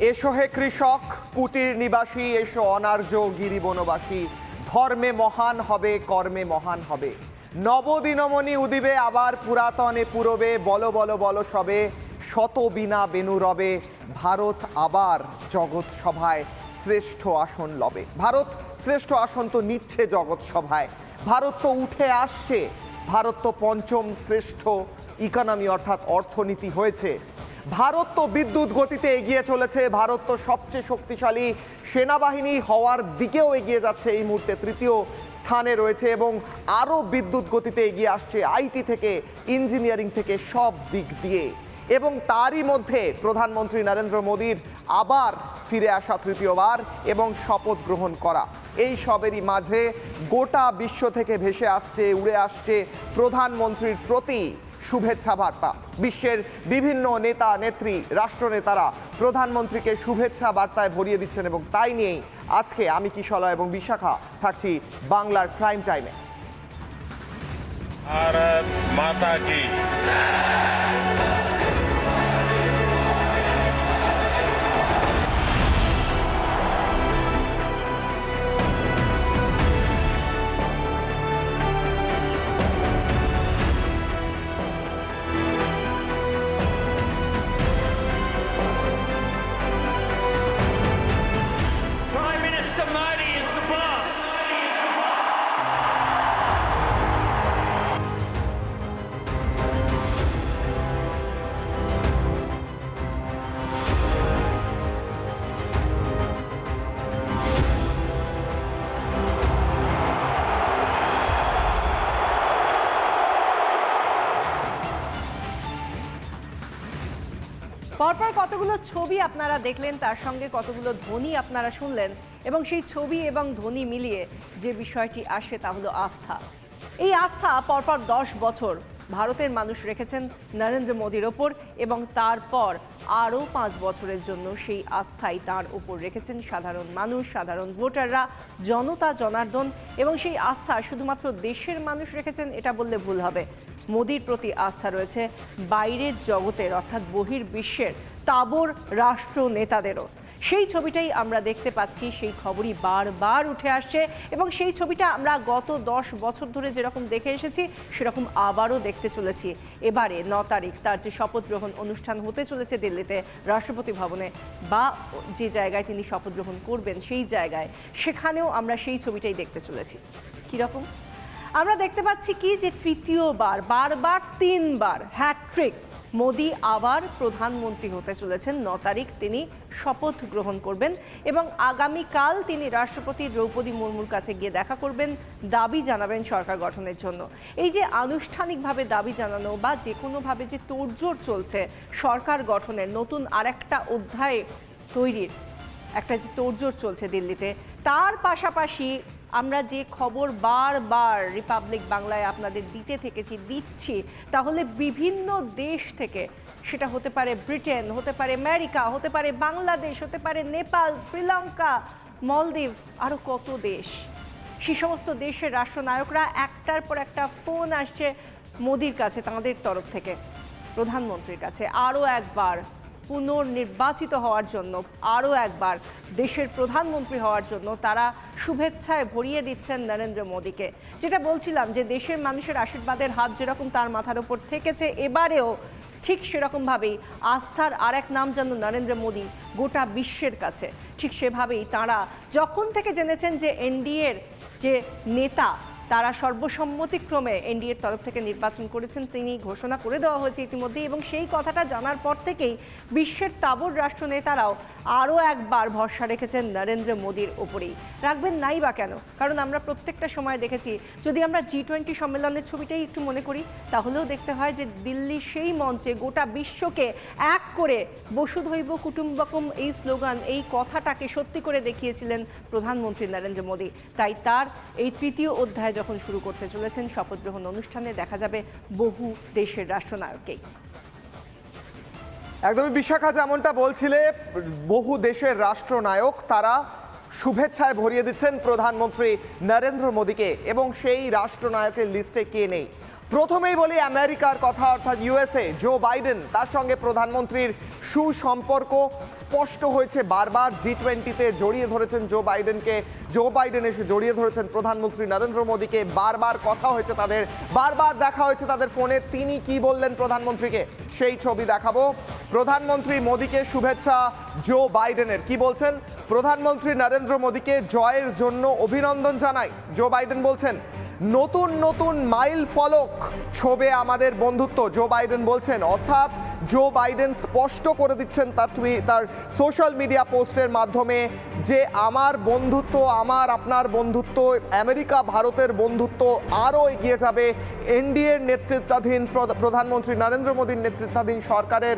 এসো হে কৃষক, কুটির নিবাসী, এসো অনার্য গিরি বনবাসী। ধর্মে মহান হবে, কর্মে মহান হবে। নবদিনমণি উদিবে, আবার পুরাতনে পুরবে, বল বল বল সবে, শত বিনা বেনু রবে। ভারত আবার জগৎ সভায় শ্রেষ্ঠ আসন লবে। ভারত শ্রেষ্ঠ আসন তো নিচ্ছে জগৎ সভায়। ভারত তো উঠে আসছে, ভারত তো পঞ্চম শ্রেষ্ঠ ইকোনমি অর্থাৎ অর্থনীতি হয়েছে। ভারত তো বিদ্যুৎ গতিতে এগিয়ে চলেছে। ভারত তো সবচেয়ে শক্তিশালী সেনাবাহিনী হওয়ার দিকেও এগিয়ে যাচ্ছে এই মুহূর্তে। তৃতীয় স্থানে রয়েছে এবং আরও বিদ্যুৎ গতিতে এগিয়ে আসছে আইটি থেকে, ইঞ্জিনিয়ারিং থেকে সব দিক দিয়ে। এবং তারই মধ্যে প্রধানমন্ত্রী নরেন্দ্র মোদীর আবার ফিরে আসা তৃতীয়বার এবং শপথ গ্রহণ করা। এই সবেরই মাঝে গোটা বিশ্ব থেকে ভেসে আসছে, উড়ে আসছে প্রধানমন্ত্রীর প্রতি শুভেচ্ছা বার্তা বিশ্বের বিভিন্ন নেতা নেত্রী রাষ্ট্রনেতারা প্রধানমন্ত্রীকে শুভেচ্ছা বার্তায় ভরিয়ে দিচ্ছেন এবং তাই নিয়েই আজকে আমি কিশলা এবং বিশাখা থাকছি বাংলার প্রাইম টাইমে भारत माता की পরপর কতগুলো ছবি আপনারা দেখলেন, তার সঙ্গে কতগুলো ধ্বনি আপনারা শুনলেন এবং সেই ছবি এবং ধ্বনি মিলিয়ে যে বিষয়টি আসে তা হলো আস্থা। এই আস্থা পরপর দশ বছর ভারতের মানুষ রেখেছেন নরেন্দ্র মোদীর ওপর এবং তারপর আরও পাঁচ বছরের জন্য সেই আস্থাই তার উপর রেখেছেন সাধারণ মানুষ, সাধারণ ভোটাররা, জনতা, জনার্দন এবং সেই আস্থা শুধুমাত্র দেশের মানুষ রেখেছেন, এটা বললে ভুল হবে। মোদির প্রতি আস্থা রয়েছে বাইরের জগতের, অর্থাৎ বহির্বিশ্বের তাবর রাষ্ট্র নেতাদেরও। সেই ছবিটাই আমরা দেখতে পাচ্ছি, সেই খবরই বারবার উঠে আসছে এবং সেই ছবিটা আমরা গত দশ বছর ধরে যেরকম দেখে এসেছি, সেরকম আবারও দেখতে চলেছি। এবারে ন তারিখ, তার যে শপথ গ্রহণ অনুষ্ঠান হতে চলেছে দিল্লিতে, রাষ্ট্রপতি ভবনে, বা যে জায়গায় তিনি শপথ গ্রহণ করবেন সেই জায়গায়, সেখানেও আমরা সেই ছবিটাই দেখতে চলেছি। কীরকম? আমরা দেখতে পাচ্ছি কি যে তৃতীয়বার, বারবার তিনবার হ্যাট্রিক মোদি আবার প্রধানমন্ত্রী হতে চলেছেন। ন তারিখ তিনি শপথ গ্রহণ করবেন এবং আগামীকাল তিনি রাষ্ট্রপতি দ্রৌপদী মুর্মুর কাছে গিয়ে দেখা করবেন, দাবি জানাবেন সরকার গঠনের জন্য। এই যে আনুষ্ঠানিকভাবে দাবি জানানো বা যে কোনোভাবে যে তোড়জোড় চলছে সরকার গঠনের, নতুন আরেকটা অধ্যায় তৈরির একটা যে তোড়জোড় চলছে দিল্লিতে, তার পাশাপাশি আমরা যে খবর বারবার রিপাবলিক বাংলায় আপনাদের দিতে থেকেছি, দিচ্ছি, তাহলে বিভিন্ন দেশ থেকে, সেটা হতে পারে ব্রিটেন হতে পারে আমেরিকা হতে পারে বাংলাদেশ হতে পারে নেপাল শ্রীলঙ্কা মলদ্বীপস আরও কত দেশ? সে সমস্ত দেশের রাষ্ট্রনায়করা একটার পর একটা ফোন আসছে মোদির কাছে, তাঁদের তরফ থেকে, প্রধানমন্ত্রীর কাছে। আরও একবার পুনর্নির্বাচিত হওয়ার জন্য, আরও একবার দেশের প্রধানমন্ত্রী হওয়ার জন্য তারা শুভেচ্ছায় ভরিয়ে দিচ্ছেন নরেন্দ্র মোদীকে। যেটা বলছিলাম যে দেশের মানুষের আশীর্বাদের হাত যেরকম তার মাথার ওপর থেকেছে, এবারেও ঠিক সেরকমভাবেই আস্থার আরেক নাম যেন নরেন্দ্র মোদী গোটা বিশ্বের কাছে। ঠিক সেভাবেই তারা যখন থেকে জেনেছেন যে এনডিএর যে নেতা তারা সর্বসম্মতিক্রমে এনডিএর তরফ থেকে নির্বাচন করেছেন। তিনি ঘোষণা করে দেওয়া হয়েছে ইতিমধ্যে এবং সেই কথাটা জানার পর থেকেই বিশ্বের তাবর রাষ্ট্রনেতারাও আরও একবার ভরসা রেখেছেন নরেন্দ্র মোদীর ওপরেই রাখবেন নাই বা কেন? কারণ আমরা প্রত্যেকটা সময় দেখেছি, যদি আমরা জি টোয়েন্টি সম্মেলনের ছবিটাই একটু মনে করি, তাহলেও দেখতে হয় যে দিল্লি সেই মঞ্চে গোটা বিশ্বকে এক করে বসুধৈব কুটুম্বকম এই স্লোগান, এই কথাটাকে সত্যি করে দেখিয়েছিলেন প্রধানমন্ত্রী নরেন্দ্র মোদী। তাই তার এই তৃতীয় অধ্যায় যখন শুরু করতে চলেছেন শপথ গ্রহণ অনুষ্ঠানে, দেখা যাবে বহু দেশের রাষ্ট্রনায়ককেই একদমই বিশাখা যেমনটা বলছিলে, বহু দেশের রাষ্ট্রনায়ক তারা শুভেচ্ছায় ভরিয়ে দিচ্ছেন প্রধানমন্ত্রী নরেন্দ্র মোদীকে, এবং সেই রাষ্ট্রনায়কের লিস্টে কে নেই? প্রথমেই বলি আমেরিকার কথা, অর্থাৎ ইউএসএ জো বাইডেন তার সঙ্গে প্রধানমন্ত্রীর সুসম্পর্ক স্পষ্ট হয়েছে বারবার। জি টোয়েন্টিতে জড়িয়ে ধরেছেন জো বাইডেনকে জো বাইডেন এসে জড়িয়ে ধরেছেন প্রধানমন্ত্রী নরেন্দ্র মোদীকে। বারবার কথা হয়েছে তাদের, বারবার দেখা হয়েছে তাদের ফোনে। তিনি কি বললেন প্রধানমন্ত্রীকে? সেই ছবি দেখাবো। প্রধানমন্ত্রী মোদীকে শুভেচ্ছা জো বাইডেনের কি বলছেন? প্রধানমন্ত্রী নরেন্দ্র মোদীকে জয়ের জন্য অভিনন্দন জানাই। জো বাইডেন বলছেন নতুন নতুন মাইল ফলক ছবে আমাদের বন্ধুত্ব জো বাইডেন বলছেন। অর্থাৎ জো বাইডেন স্পষ্ট করে দিচ্ছেন তার টুই- তার সোশ্যাল মিডিয়া পোস্টের মাধ্যমে যে আমার বন্ধুত্ব, আমার, আপনার বন্ধুত্ব, আমেরিকা, ভারতের বন্ধুত্ব আরও এগিয়ে যাবে এনডিএর নেতৃত্বাধীন প্রধা- প্রধানমন্ত্রী নরেন্দ্র মোদীর নেতৃত্বাধীন সরকারের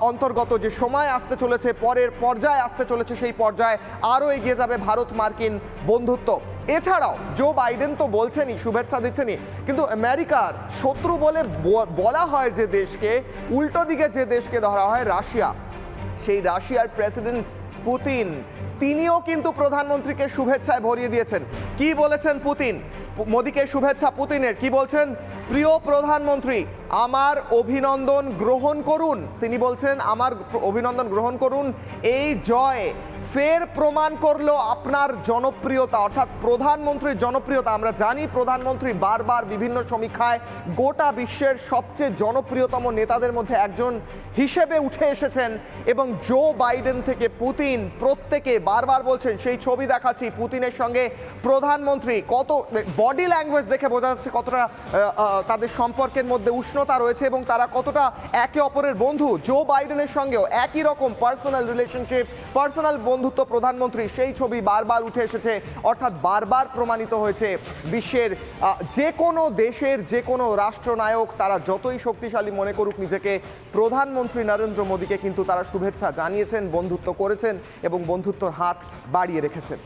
অন্তর্গত যে সময় আসতে চলেছে, পরের পর্যায়ে আসতে চলেছে সেই পর্যায়ে আরও এগিয়ে যাবে ভারত মার্কিন বন্ধুত্ব। এছাড়াও জো বাইডেন তো বলছেনই, শুভেচ্ছা দিচ্ছেনই, কিন্তু আমেরিকার শত্রু বলে বলা হয় যে দেশকে, উল্টো দিকে যে দেশকে ধরা হয় রাশিয়া। সেই রাশিয়ার প্রেসিডেন্ট পুতিন, তিনিও কিন্তু প্রধানমন্ত্রীকে শুভেচ্ছায় ভরিয়ে দিয়েছেন। কি বলেছেন পুতিন? মোদীকে শুভেচ্ছা পুতিনের, কি বলছেন? প্রিয় প্রধানমন্ত্রী, আমার অভিনন্দন গ্রহণ করুন। তিনি বলছেন, আমার অভিনন্দন গ্রহণ করুন। এই জয় ফের প্রমাণ করল আপনার জনপ্রিয়তা, অর্থাৎ প্রধানমন্ত্রীর জনপ্রিয়তা। আমরা জানি প্রধানমন্ত্রী বারবার বিভিন্ন সমীক্ষায় গোটা বিশ্বের সবচেয়ে জনপ্রিয়তম নেতাদের মধ্যে একজন হিসেবে উঠে এসেছেন এবং জো বাইডেন থেকে পুতিন প্রত্যেকে বারবার বলছেন, সেই ছবি দেখাচ্ছি পুতিনের সঙ্গে প্রধানমন্ত্রী। কত বডি ল্যাঙ্গুয়েজ দেখে বোঝা যাচ্ছে কতটা তাদের সম্পর্কের মধ্যে উষ্ণতা রয়েছে এবং তারা কতটা একে অপরের বন্ধু। জো বাইডেনের সঙ্গেও একই রকম পার্সোনাল রিলেশনশিপ পার্সোনাল বন্ধুত্ব প্রধানমন্ত্রী, সেই ছবি বারবার উঠে এসেছে, অর্থাৎ বারবার প্রমাণিত হয়েছে বিশ্বের যে কোনো দেশের, যে কোনো রাষ্ট্রনায়ক, তারা যতই শক্তিশালী মনে করুক নিজেকে, প্রধানমন্ত্রী নরেন্দ্র মোদীকে কিন্তু তারা শুভেচ্ছা জানিয়েছেন, বন্ধুত্ব করেছেন এবং বন্ধুত্বর হাত বাড়িয়ে রেখেছেন।